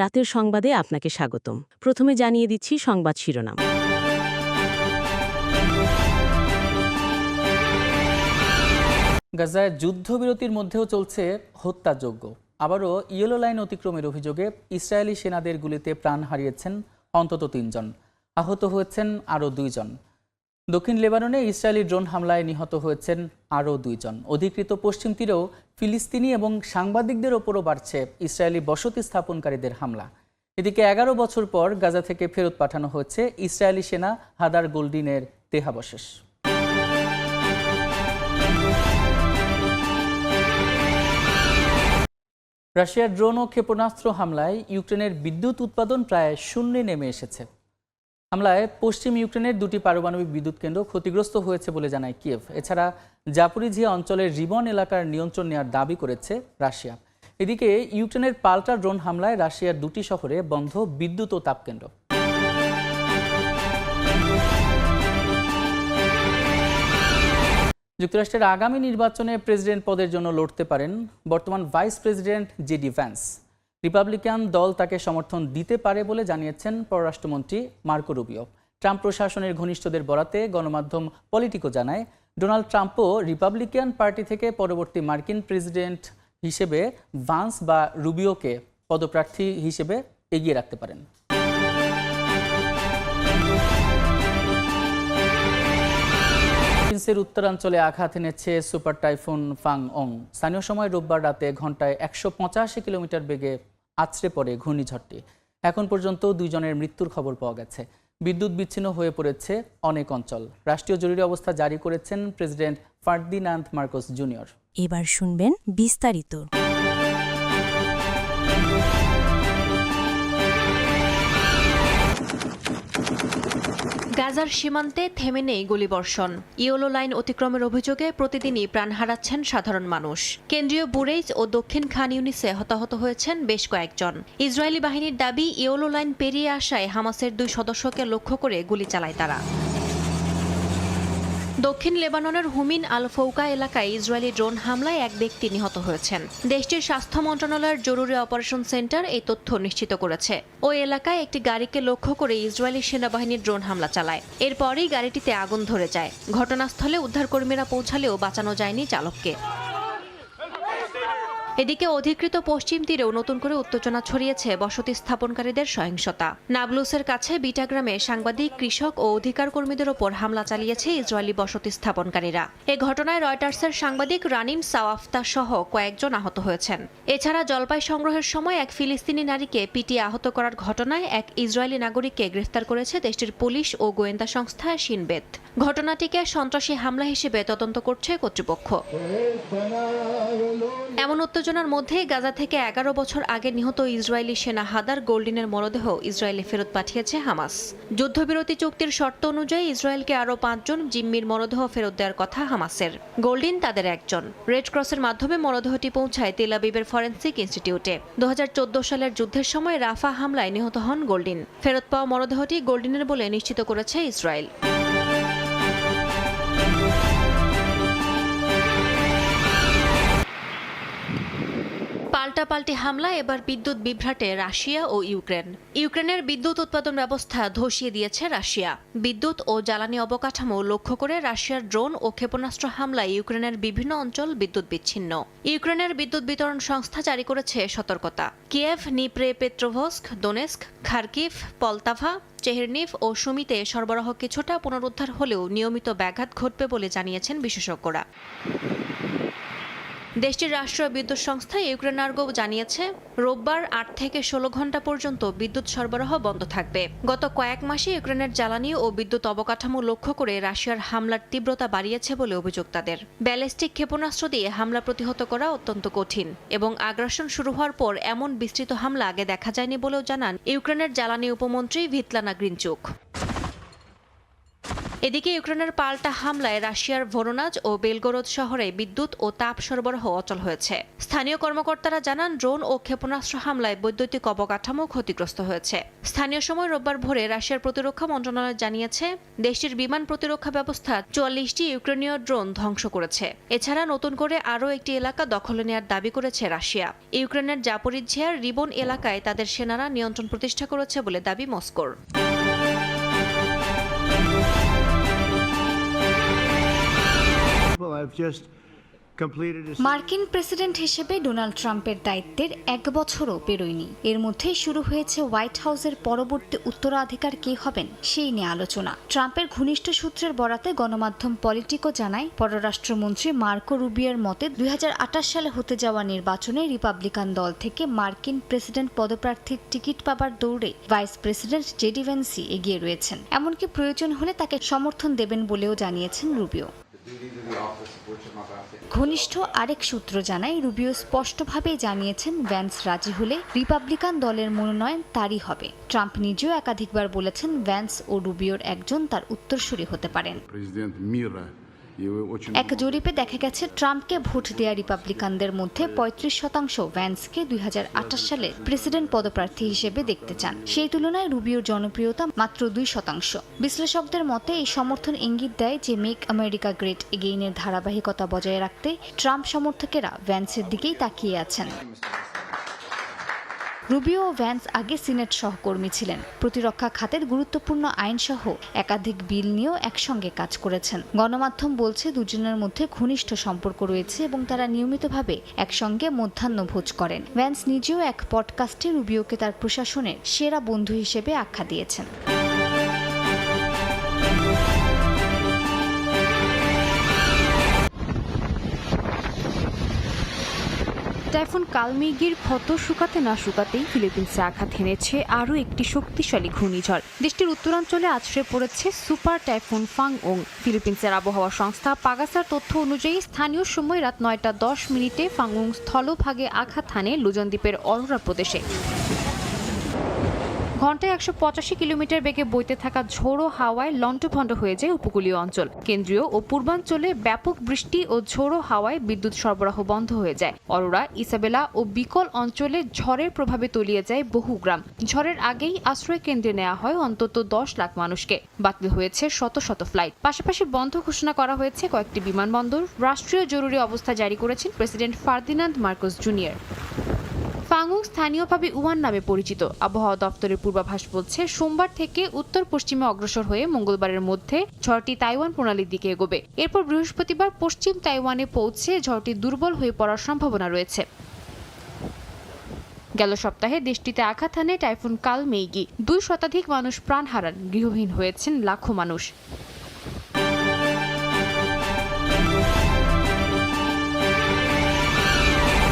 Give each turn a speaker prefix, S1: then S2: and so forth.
S1: রাতের সংবাদে আপনাকে স্বাগতম। প্রথমে জানিয়ে দিচ্ছি সংবাদ শিরোনাম।
S2: গাজায় যুদ্ধবিরতির মধ্যেও চলছে হত্যাযজ্ঞ। আবারও ইয়েলো লাইন অতিক্রমের অভিযোগে ইসরায়েলি সেনাদের গুলিতে প্রাণ হারিয়েছেন অন্তত তিনজন। আহত হয়েছেন আরও দুইজন। দক্ষিণ লেবাননে ইসরায়েলি ড্রোন হামলায় নিহত হয়েছেন আরও দুইজন। অধিকৃত পশ্চিম তীরেও ফিলিস্তিনি এবং সাংবাদিকদের ওপরও বাড়ছে ইসরায়েলি বসতি স্থাপনকারীদের হামলা। এদিকে এগারো বছর পর গাজা থেকে ফেরত পাঠানো হয়েছে ইসরায়েলি সেনা হাদার গোল্ডিনের দেহাবশেষ। রাশিয়ার ড্রোন ও ক্ষেপণাস্ত্র হামলায় ইউক্রেনের বিদ্যুৎ উৎপাদন প্রায় শূন্যে নেমে এসেছে। হামলায় পশ্চিম ইউক্রেনের দুটি পারমাণবিক বিদ্যুৎ কেন্দ্র ক্ষতিগ্রস্ত হয়েছে বলে জানায় কিয়েভ। এছাড়া জাপুরিঝিয়া অঞ্চলের রিবন এলাকার নিয়ন্ত্রণ নেওয়ার দাবি করেছে রাশিয়া। এদিকে ইউক্রেনের পাল্টা ড্রোন হামলায় রাশিয়ার দুটি শহরে বন্ধ বিদ্যুৎ ও তাপকেন্দ্র যুক্তরাষ্ট্রের আগামী নির্বাচনে প্রেসিডেন্ট পদের জন্য লড়তে পারেন বর্তমান vice president J D Vance. Republican দল তাকে সমর্থন দিতে পারে বলে জানিয়েছেন পররাষ্ট্রমন্ত্রী মার্কো রুবিও। ট্রাম্প প্রশাসনের ঘনিষ্ঠদের বরাতে গণমাধ্যম পলিটিকো জানায়, ডোনাল্ড ট্রাম্পও রিপাবলিকান পার্টি থেকে পরবর্তী মার্কিন প্রেসিডেন্ট হিসেবে ভান্স বা রুবিওকে পদপ্রার্থী হিসেবে এগিয়ে রাখতে পারেন। ফিলিপিন্সের উত্তরাঞ্চলে আঘাত এনেছে সুপার টাইফুন ফাং অং স্থানীয় সময় রোববার রাতে ঘন্টায় একশো পঁচাশি কিলোমিটার বেগে আছড়ে পড়ে ঘূর্ণিঝড়টি। এখন পর্যন্ত দুইজনের মৃত্যুর খবর পাওয়া গেছে। বিদ্যুৎ বিচ্ছিন্ন হয়ে পড়েছে অনেক অঞ্চল। রাষ্ট্রীয় জরুরি অবস্থা জারি করেছেন প্রেসিডেন্ট ফার্দিনান্দ মার্কোস জুনিয়র।
S3: এবার শুনবেন বিস্তারিত।
S4: গাজার সীমান্তে থেমে নেই গুলিবর্ষণ। ইয়োলো লাইন অতিক্রমের অভিযোগে প্রতিদিনই প্রাণ হারাচ্ছেন সাধারণ মানুষ। কেন্দ্রীয় বুরেজ ও দক্ষিণ খান ইউনিসে হতাহত হয়েছেন বেশ কয়েকজন। ইসরায়েলি বাহিনীর দাবি, ইয়োলো লাইন পেরিয়ে আসায় হামাসের দুই সদস্যকে লক্ষ্য করে গুলি চালায় তারা। দক্ষিণ লেবাননের হুমিন আল ফৌকা এলাকায় ইসরায়েলি ড্রোন হামলায় এক ব্যক্তি নিহত হয়েছেন। দেশটির স্বাস্থ্য মন্ত্রণালয়ের জরুরি অপারেশন সেন্টার এই তথ্য নিশ্চিত করেছে। ওই এলাকায় একটি গাড়িকে লক্ষ্য করে ইসরায়েলি সেনাবাহিনীর ড্রোন হামলা চালায়। এরপরই গাড়িটিতে আগুন ধরে যায়। ঘটনাস্থলে উদ্ধারকর্মীরা পৌঁছালেও বাঁচানো যায়নি চালককে। এদিকে অধিকৃত পশ্চিম তীরেও নতুন করে উত্তেজনা ছড়িয়েছে বসতি স্থাপনকারীদের সহিংসতা। নাবলুসের কাছে বিটাগ্রামে সাংবাদিক, কৃষক ও অধিকার কর্মীদের ওপর হামলা চালিয়েছে ইসরায়েলি বসতি স্থাপনকারীরা। এ ঘটনায় রয়টার্সের সাংবাদিক রানিম সাওয়াফতা সহ কয়েকজন আহত হয়েছেন। এছাড়া জলপাই সংগ্রহের সময় এক ফিলিস্তিনি নারীকে পিটিয়ে আহত করার ঘটনায় এক ইসরায়েলি নাগরিককে গ্রেফতার করেছে দেশটির পুলিশ ও গোয়েন্দা সংস্থা সিনবেত ঘটনাটিকে সন্ত্রাসী হামলা হিসেবে তদন্ত করছে কর্তৃপক্ষ। এমন উত্তেজনার মধ্যেই গাজা থেকে এগারো বছর আগে নিহত ইসরায়েলি সেনা হাদার গোল্ডিনের মরদেহ ইসরায়েলে ফেরত পাঠিয়েছে হামাস। যুদ্ধবিরতি চুক্তির শর্ত অনুযায়ী ইসরায়েলকে আরও পাঁচজন জিম্মির মরদেহ ফেরত দেওয়ার কথা হামাসের। গোল্ডিন তাদের একজন। রেড ক্রসের মাধ্যমে মরদেহটি পৌঁছায় তেলাবিবের ফরেন্সিক ইনস্টিটিউটে। দু হাজার চোদ্দ সালের যুদ্ধের সময় রাফা হামলায় নিহত হন গোল্ডিন। ফেরত পাওয়া মরদেহটি গোল্ডিনের বলে নিশ্চিত করেছে ইসরায়েল। পাল্টাপাল্টি হামলা, এবার বিদ্যুৎ বিভ্রাটে রাশিয়া ও ইউক্রেন। ইউক্রেনের বিদ্যুৎ উৎপাদন ব্যবস্থা ধসিয়ে দিয়েছে রাশিয়া। বিদ্যুৎ ও জ্বালানি অবকাঠামো লক্ষ্য করে রাশিয়ার ড্রোন ও ক্ষেপণাস্ত্র হামলায় ইউক্রেনের বিভিন্ন অঞ্চল বিদ্যুৎ বিচ্ছিন্ন। ইউক্রেনের বিদ্যুৎ বিতরণ সংস্থা জারি করেছে সতর্কতা। Kyiv, Dnipropetrovsk Donetsk, Kharkiv, Poltava, Chernihiv ও সুমিতে সরবরাহ কিছুটা পুনরুদ্ধার হলেও নিয়মিত ব্যাঘাত ঘটবে বলে জানিয়েছেন বিশেষজ্ঞরা। দেশটির রাষ্ট্রীয় বিদ্যুৎ সংস্থা ইউক্রেনার্গো জানিয়েছে, রোববার আট থেকে ষোলো ঘণ্টা পর্যন্ত বিদ্যুৎ সরবরাহ বন্ধ থাকবে। গত কয়েক মাসে ইউক্রেনের জ্বালানি ও বিদ্যুৎ অবকাঠামো লক্ষ্য করে রাশিয়ার হামলার তীব্রতা বাড়িয়েছে বলে অভিযোগ তাদের। ব্যালিস্টিক ক্ষেপণাস্ত্র দিয়ে হামলা প্রতিহত করা অত্যন্ত কঠিন এবং আগ্রাসন শুরু হওয়ার পর এমন বিস্তৃত হামলা আগে দেখা যায়নি বলেও জানান ইউক্রেনের জ্বালানি উপমন্ত্রী ভিতলানা গ্রিনচুক। এদিকে ইউক্রেনের পাল্টা হামলায় রাশিয়ার ভোরোনাজ ও বেলগোরদ শহরে বিদ্যুৎ ও তাপ সরবরাহ অচল হয়েছে। স্থানীয় কর্মকর্তারা জানান, ড্রোন ও ক্ষেপণাস্ত্র হামলায় বৈদ্যুতিক অবকাঠামো ক্ষতিগ্রস্ত হয়েছে। স্থানীয় সময় রোববার ভোরে রাশিয়ার প্রতিরক্ষা মন্ত্রণালয় জানিয়েছে, দেশটির বিমান প্রতিরক্ষা ব্যবস্থা চুয়াল্লিশটি ইউক্রেনীয় ড্রোন ধ্বংস করেছে। এছাড়া নতুন করে আরও একটি এলাকা দখলে নেওয়ার দাবি করেছে রাশিয়া। ইউক্রেনের জাপরিঝিয়ার রিবন এলাকায় তাদের সেনারা নিয়ন্ত্রণ প্রতিষ্ঠা করেছে বলে দাবি মস্কোর।
S5: মার্কিন প্রেসিডেন্ট হিসেবে ডোনাল্ড ট্রাম্পের দায়িত্বের এক বছরও পেরোয়নি এর মধ্যেই শুরু হয়েছে হোয়াইট হাউসের পরবর্তী উত্তরাধিকার কে হবেন সেই নিয়ে আলোচনা। ট্রাম্পের ঘনিষ্ঠ সূত্রের বরাতে গণমাধ্যম পলিটিকো জানায়, পররাষ্ট্রমন্ত্রী মার্কো রুবিয়ার মতে দুই হাজার আঠাশ সালে হতে যাওয়া নির্বাচনে রিপাবলিকান দল থেকে মার্কিন প্রেসিডেন্ট পদপ্রার্থীর টিকিট পাবার দৌড়ে ভাইস প্রেসিডেন্ট জেডি ভ্যান্সি এগিয়ে রয়েছেন। এমনকি প্রয়োজন হলে তাকে সমর্থন দেবেন বলেও জানিয়েছেন রুবিও। ঘনিষ্ঠ আরেক সূত্র জানায়, রুবিও স্পষ্টভাবে জানিয়েছেন, ভ্যান্স রাজি হলে রিপাবলিকান দলের মনোনয়ন তারই হবে। ট্রাম্প নিজেও একাধিকবার বলেছেন, ভ্যান্স ও রুবিওর একজন তার উত্তরসূরি হতে পারেন। এক জরিপে দেখা গেছে, ট্রাম্পকে ভোট দেয়া রিপাবলিকানদের মধ্যে পঁয়ত্রিশ শতাংশ ভ্যান্সকে দুই সালে প্রেসিডেন্ট পদপ্রার্থী হিসেবে দেখতে চান। সেই তুলনায় রুবিওর জনপ্রিয়তা মাত্র দুই শতাংশ। বিশ্লেষকদের মতে, এই সমর্থন ইঙ্গিত দেয় যে, মেক আমেরিকা গ্রেট এগেইনের ধারাবাহিকতা বজায় রাখতে ট্রাম্প সমর্থকেরা ভ্যান্সের দিকেই তাকিয়ে আছেন। রুবিও ও ভ্যান্স আগে সিনেট সহকর্মী ছিলেন। প্রতিরক্ষা খাতের গুরুত্বপূর্ণ আইনসহ একাধিক বিল নিয়েও একসঙ্গে কাজ করেছেন। গণমাধ্যম বলছে, দুজনের মধ্যে ঘনিষ্ঠ সম্পর্ক রয়েছে এবং তারা নিয়মিতভাবে একসঙ্গে মধ্যাহ্ন ভোজ করেন। ভ্যান্স নিজেও এক পডকাস্টে রুবিওকে তার প্রশাসনের সেরা বন্ধু হিসেবে আখ্যা দিয়েছেন।
S6: টাইফুন কালমেঘির ক্ষত শুকাতে না শুকাতেই ফিলিপিন্সে আঘাত হেনেছে আরও একটি শক্তিশালী ঘূর্ণিঝড়। দেশটির উত্তরাঞ্চলে আছড়ে পড়েছে সুপার টাইফুন ফাং ওং ফিলিপিন্সের আবহাওয়া সংস্থা পাগাসার তথ্য অনুযায়ী স্থানীয় সময় রাত নয়টা দশ মিনিটে ফাংউং স্থলভাগে আঘাত হানে লুজন দ্বীপের অরোরা প্রদেশে। ঘন্টায় একশো পঁচাশি কিলোমিটার বেগে বইতে থাকা ঝোড়ো হাওয়ায় লন্ডভন্ড হয়ে যায় উপকূলীয় অঞ্চল। কেন্দ্রীয় ও পূর্বাঞ্চলে ব্যাপক বৃষ্টি ও ঝোড়ো হাওয়ায় বিদ্যুৎ সরবরাহ বন্ধ হয়ে যায়। অরোরা, ইসাবেলা ও বিকল অঞ্চলে ঝড়ের প্রভাবে তলিয়ে যায় বহু গ্রাম। ঝড়ের আগেই আশ্রয় কেন্দ্রে নেওয়া হয় অন্তত দশ লাখ মানুষকে। বাতিল হয়েছে শত শত ফ্লাইট। পাশাপাশি বন্ধ ঘোষণা করা হয়েছে কয়েকটি বিমানবন্দর। রাষ্ট্রীয় জরুরি অবস্থা জারি করেছেন প্রেসিডেন্ট ফার্দিনান্দ মার্কোস জুনিয়র। ফাংুং স্থানীয়ভাবে উয়ান নামে পরিচিত। আবহাওয়া দপ্তরের পূর্বাভাস বলছে, সোমবার থেকে উত্তর পশ্চিমে অগ্রসর হয়ে মঙ্গলবারের মধ্যে ঝড়টি তাইওয়ান প্রণালীর দিকে এগোবে। এরপর বৃহস্পতিবার পশ্চিম তাইওয়ানে পৌঁছে ঝড়টি দুর্বল হয়ে পড়ার সম্ভাবনা রয়েছে। গেল সপ্তাহে দেশটিতে আঘাত হানে টাইফুন কাল মেইগি। দুই শতাধিক মানুষ প্রাণ হারান, গৃহহীন হয়েছেন লাখো মানুষ।